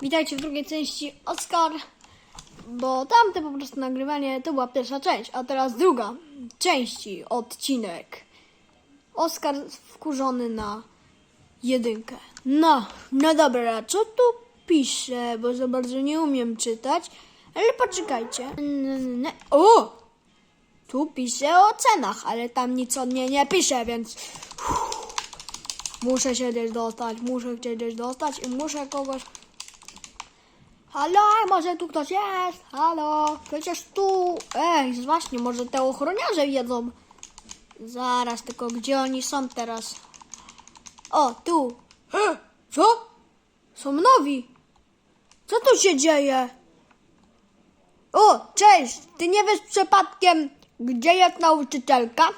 Witajcie w drugiej części Oscar, bo tamte po prostu nagrywanie to była pierwsza część, a teraz druga części, odcinek. Oskar wkurzony na jedynkę. No, no dobra, co tu pisze, bo za bardzo nie umiem czytać, ale poczekajcie. O! Tu pisze o cenach, ale tam nic o mnie nie pisze, więc muszę się gdzieś dostać, muszę gdzieś dostać i muszę kogoś Halo, może tu ktoś jest? Halo, przecież tu. Ej, właśnie, może te ochroniarze jedzą. Zaraz, tylko gdzie oni są teraz? O, tu. E, co? Są nowi. Co tu się dzieje? O, cześć! Ty nie wiesz przypadkiem, gdzie jest nauczycielka?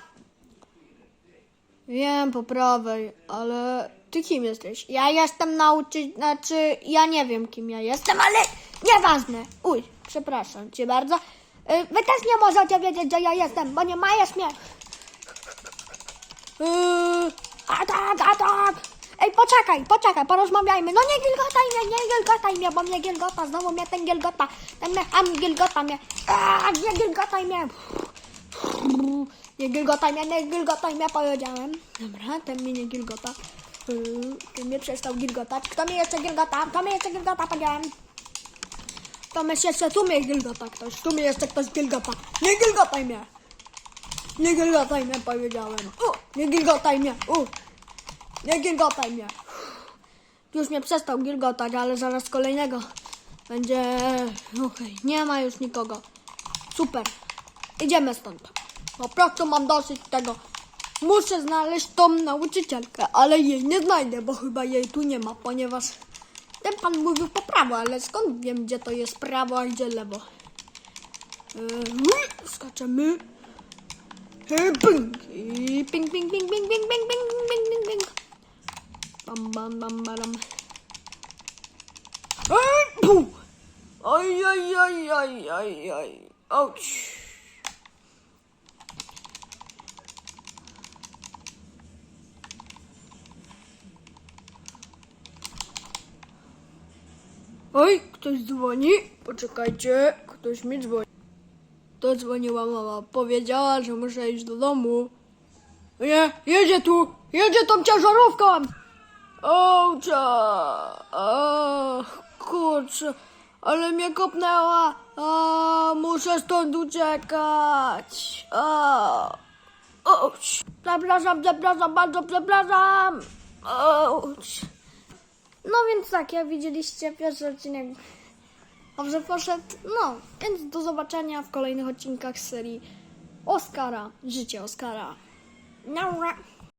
Wiem, po prawej, ale ty kim jesteś? Ja jestem nauczyciel, znaczy ja nie wiem kim ja jestem, ale nieważne. Uj, przepraszam cię bardzo. Y, Wy też nie możecie wiedzieć, że ja jestem, bo nie majesz mnie. Yy, a tak, a tak. Ej, poczekaj, poczekaj, porozmawiajmy. No nie gilgotaj mnie, nie gilgotaj mnie, bo mnie gilgota, znowu mnie ten gilgota, ten mnie, a mi gilgota mnie. A, nie gilgotaj mnie. Nie gilgotaj nie gilgotaj mnie, powiedziałem. Dobra, ten mnie nie gilgota. Yy, Ten mnie przestał gilgotać. Kto mnie jeszcze gilgota? Kto mnie jeszcze gilgota, powiedziałem. To mnie jeszcze, tu mnie gilgota ktoś, tu mnie jeszcze ktoś gilgota. Nie gilgotaj mnie. Nie gilgotaj mnie, powiedziałem. U, nie gilgotaj mnie, u. Nie gilgotaj mnie. Już mnie przestał gilgotać, ale zaraz kolejnego będzie... Okej, nie ma już nikogo. Super. Idziemy stąd. Po prostu mam dosyć tego. Muszę znaleźć tą nauczycielkę, ale jej nie znajdę, bo chyba jej tu nie ma, ponieważ ten pan mówił po prawo, ale skąd wiem, gdzie to jest prawo, a gdzie lewo? Yy, skaczemy. Yy, Ping. I ping, ping, ping, ping, ping, ping, ping, ping, ping, ping. Bam, bam, bam, bam. Ej, pu. Oj, oj, oj, oj, oj, oj. Ouch. Oj, ktoś dzwoni. Poczekajcie, ktoś mi dzwoni. To dzwoniła mama. Powiedziała, że muszę iść do domu. Nie, jedzie tu! Jedzie tą ciężarówką! Ołcia! Ach, kurczę, ale mnie kopnęła! A, muszę stąd uciekać! A! Przepraszam, przepraszam, bardzo przepraszam! Ouch! No więc tak, jak widzieliście, pierwszy odcinek dobrze poszedł. No, więc do zobaczenia w kolejnych odcinkach z serii Oscara, życie Oscara. Naura.